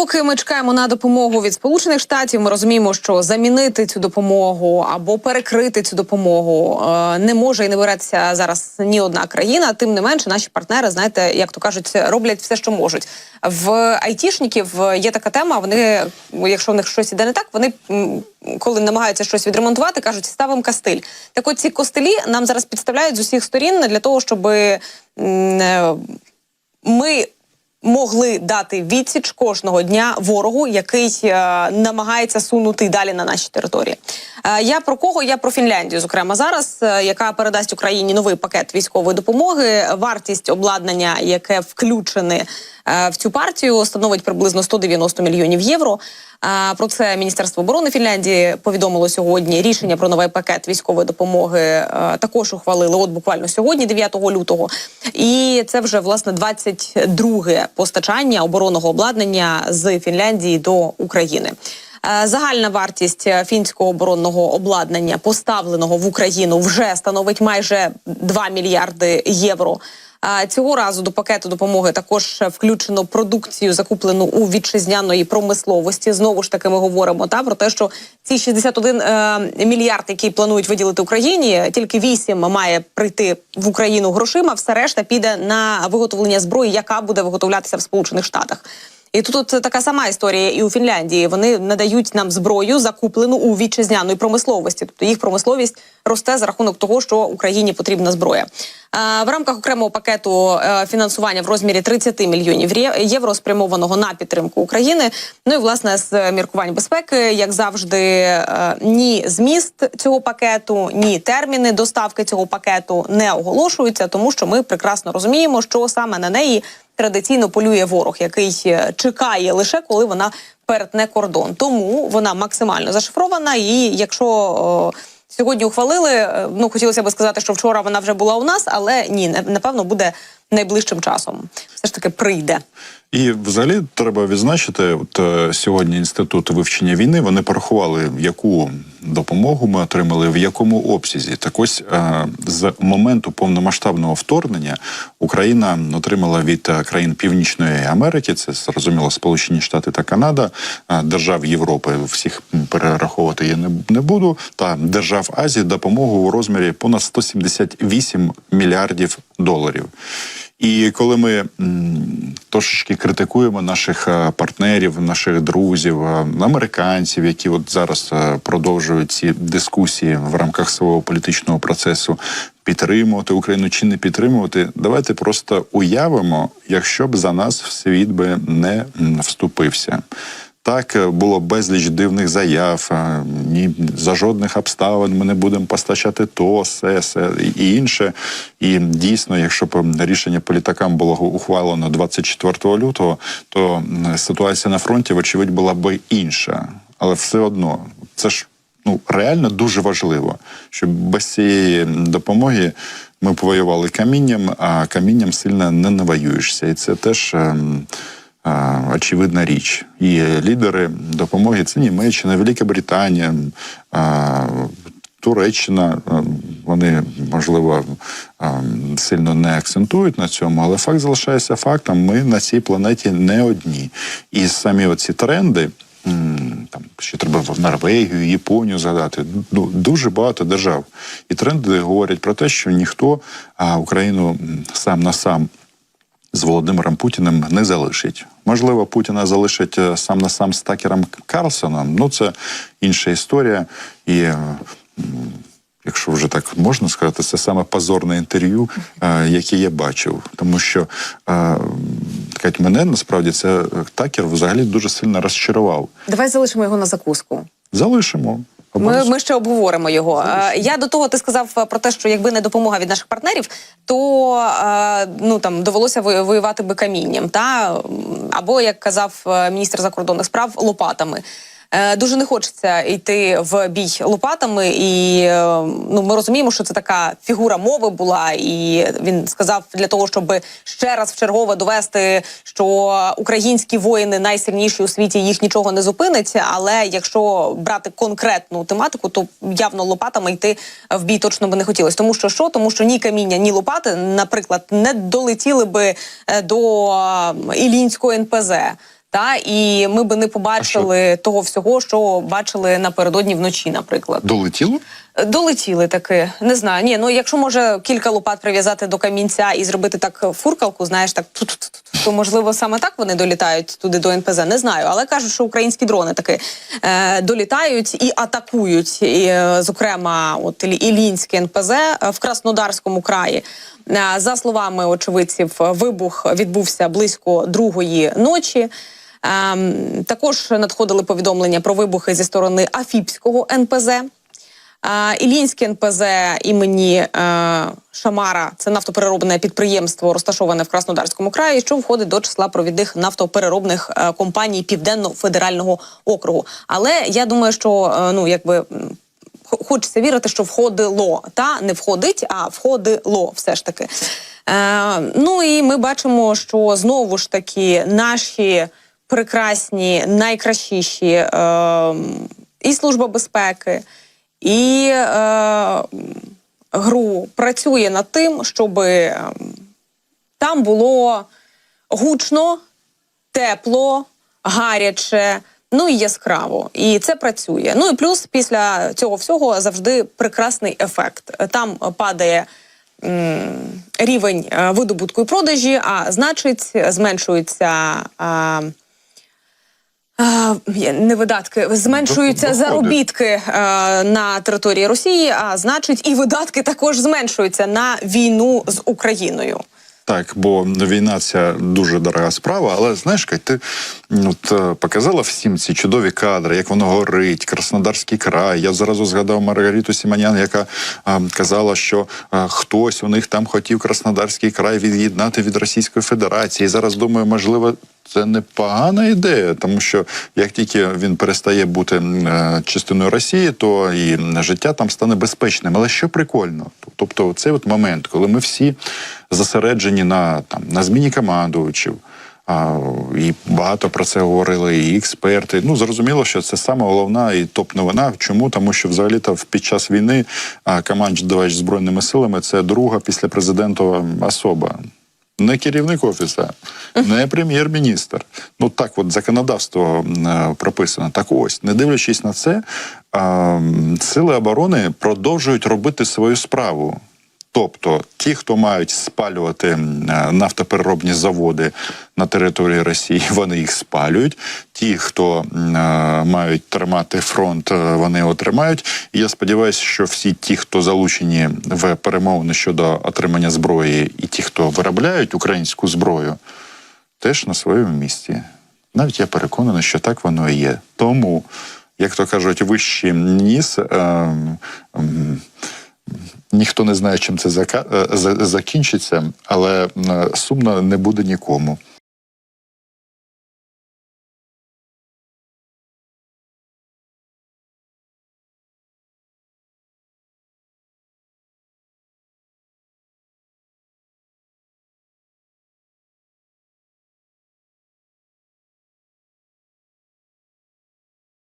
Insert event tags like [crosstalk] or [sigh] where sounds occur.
поки ми чекаємо на допомогу від Сполучених Штатів, ми розуміємо, що замінити цю допомогу або перекрити цю допомогу е, не може і не береться зараз ні одна країна. Тим не менше, наші партнери, знаєте, як то кажуть, роблять все, що можуть. В айтішників є така тема. Вони, якщо в них щось іде не так, вони коли намагаються щось відремонтувати, кажуть, ставимо кастиль. Так, от ці костелі нам зараз підставляють з усіх сторін для того, щоб ми могли дати відсіч кожного дня ворогу, який е, намагається сунути далі на наші території. Е, я про кого? Я про Фінляндію, зокрема зараз, е, яка передасть Україні новий пакет військової допомоги. Вартість обладнання, яке включене е, в цю партію, становить приблизно 190 мільйонів євро. Про це Міністерство оборони Фінляндії повідомило сьогодні. Рішення про новий пакет військової допомоги е, також ухвалили. От буквально сьогодні, 9 лютого. І це вже власне 22-ге постачання оборонного обладнання з Фінляндії до України. Е, Загальна вартість фінського оборонного обладнання, поставленого в Україну, вже становить майже 2 мільярди євро. Цього разу до пакету допомоги також включено продукцію, закуплену у вітчизняної промисловості. Знову ж таки, ми говоримо та про те, що ці 61 е, мільярд, які планують виділити Україні, тільки 8 має прийти в Україну грошима. Все решта піде на виготовлення зброї, яка буде виготовлятися в Сполучених Штатах. І тут от така сама історія, і у Фінляндії вони надають нам зброю, закуплену у вітчизняної промисловості. Тобто їх промисловість росте за рахунок того, що Україні потрібна зброя. В рамках окремого пакету е, фінансування в розмірі 30 мільйонів євро спрямованого на підтримку України. Ну і власне з міркувань безпеки, як завжди, е, ні зміст цього пакету, ні терміни доставки цього пакету не оголошуються, тому що ми прекрасно розуміємо, що саме на неї традиційно полює ворог, який е, чекає лише коли вона перетне кордон. Тому вона максимально зашифрована. І якщо сьогодні ухвалили, е, ну хотілося би сказати, що вчора вона вже була у нас, але ні, напевно буде найближчим часом. Все ж таки прийде. І взагалі треба відзначити, от е, сьогодні інститут вивчення війни вони порахували, яку допомогу ми отримали, в якому обсязі. Так ось е, з моменту повномасштабного вторгнення Україна отримала від е, країн Північної Америки, це зрозуміло Сполучені Штати та Канада, держав Європи. Всіх перераховувати я не буду. Та держав Азії допомогу у розмірі понад 178 мільярдів доларів. І коли ми трошечки критикуємо наших е, партнерів, наших друзів, е, американців, які от зараз е, продовжують ці дискусії в рамках свого політичного процесу, підтримувати Україну чи не підтримувати, давайте просто уявимо, якщо б за нас світ би не вступився. Так е, було безліч дивних заяв. е, Ні за жодних обставин ми не будемо постачати то, се, се і інше. І дійсно, якщо б рішення політикам було ухвалено 24 лютого, то ситуація на фронті, вочевидь, була б інша. Але все одно це ж ну реально дуже важливо, щоб без цієї допомоги ми повоювали камінням, а камінням сильно не навоюєшся. І це теж. ем, очевидна річ. І лідери допомоги це Німеччина, Велика Британія, Туреччина. Вони можливо сильно не акцентують на цьому, але факт залишається фактом. Ми на цій планеті не одні. І самі оці тренди. Там ще треба в Норвегію, Японію згадати. Дуже багато держав. І тренди говорять про те, що ніхто Україну сам на сам з Володимиром Путіним не залишить. Можливо, Путіна залишить е, сам на сам з Такером Карлсоном. Ну це інша історія. І е, якщо вже так можна сказати, це саме позорне інтерв'ю, е, яке я бачив. Тому що е, мене насправді це Такер взагалі дуже сильно розчарував. Давай залишимо його на закуску. Залишимо. Ми, ми ще обговоримо його. Я до того ти сказав е, про те, що якби не допомога від наших партнерів, то е, ну там довелося воювати би камінням, та або як казав е, міністр закордонних справ лопатами. Е, Дуже не хочеться йти в бій лопатами, і е, ну ми розуміємо, що це така фігура мови була. І він сказав для того, щоб ще раз вчергове довести, що українські воїни найсильніші у світі їх нічого не зупинить. Але якщо брати конкретну тематику, то явно лопатами йти в бій точно би не хотілося. Тому що що? Тому що ні каміння, ні лопати, наприклад, не долетіли би е, до Ілінського НПЗ. Та і ми би не побачили того всього, що бачили напередодні вночі, наприклад. Долетіло? Долетіли таки, не знаю. Ні, ну якщо може кілька лопат прив'язати до камінця і зробити так фуркалку, знаєш, так ту-ту-ту-ту, то можливо саме так вони долітають туди до НПЗ. Не знаю, але кажуть, що українські дрони таки е, долітають і атакують. І, е, зокрема, от Ілі- Ілінське НПЗ е, в Краснодарському краї. Е, За словами очевидців, вибух відбувся близько другої ночі. Ем, також надходили повідомлення про вибухи зі сторони Афіпського НПЗ. А, Ілінське НПЗ імені е, Шамара це нафтопереробне підприємство, розташоване в Краснодарському краї, що входить до числа провідних нафтопереробних е, компаній Південно-Федерального округу. Але я думаю, що е, ну якби. Хочеться вірити, що входило, та не входить, а входило все ж таки. Е, ну і ми бачимо, що знову ж таки наші прекрасні, найкращіші е, і служба безпеки, і е, ГРУ працює над тим, щоб е, там було гучно, тепло, гаряче. Ну і яскраво, і це працює. Ну і плюс після цього всього завжди прекрасний ефект. Там падає м, рівень е, видобутку і продажі, а значить, зменшується. А, є- не видатки, зменшуються Доходи. заробітки е, на території Росії, а значить, і видатки також зменшуються на війну з Україною. Так, бо війна ця дуже дорога справа. Але знаєш, Кать, ти от, е, показала всім ці чудові кадри, як воно горить, Краснодарський край. Я зразу згадав Маргариту Сіманян, яка е, казала, що е, хтось у них там хотів Краснодарський край від'єднати від Російської Федерації. І зараз думаю, можливо. Це непогана ідея, тому що як тільки він перестає бути е, частиною Росії, то і життя там стане безпечним. Але що прикольно, тобто цей от момент, коли ми всі зосереджені на там на зміні командуючих. А, і багато про це говорили і експерти. Ну зрозуміло, що це саме головна і топ-новина. Чому? Тому що взагалі-то в- під час війни командувач збройними силами це друга після президентова особа. Не керівник офісу, не прем'єр-міністр. Ну так, от законодавство е, прописано. Так ось, не дивлячись на це, сили оборони продовжують робити свою справу. Тобто, ті, хто мають спалювати е, нафтопереробні заводи на території Росії, [laughs] вони їх спалюють. Ті, хто е, мають тримати фронт, е, вони його тримають. І я сподіваюся, що всі ті, хто залучені в перемовини щодо отримання зброї, і ті, хто виробляють українську зброю, теж на своєму місці. Навіть я переконаний, що так воно і є. Тому, як то кажуть, вищий ніс. Е, м, Ніхто не знає, чим це е, закінчиться, але е, сумно не буде нікому.